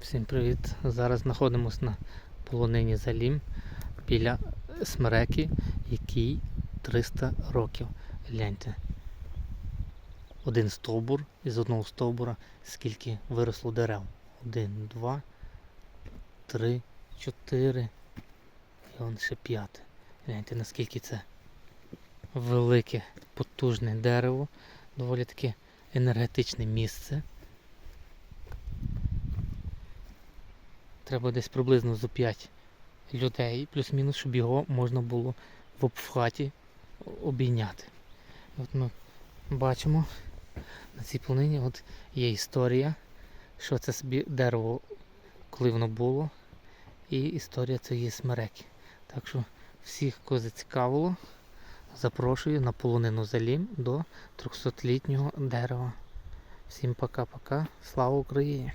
Всім привіт! Зараз знаходимося на полонині Залім біля смереки, якій 300 років. Гляньте. Один стовбур, із одного стовбура скільки виросло дерев. Один, два, три, чотири. І он ще п'яте. Гляньте, наскільки це велике, потужне дерево, доволі таке енергетичне місце. Треба десь приблизно зо 5 людей, плюс-мінус, щоб його можна було в обхваті обійняти. От ми бачимо на цій планині от є історія, що це собі дерево, коли воно було, і історія цієї смереки. Так що всіх, кого зацікавило, запрошую на полонину Залім до 300-літнього дерева. Всім пока-пока. Слава Україні!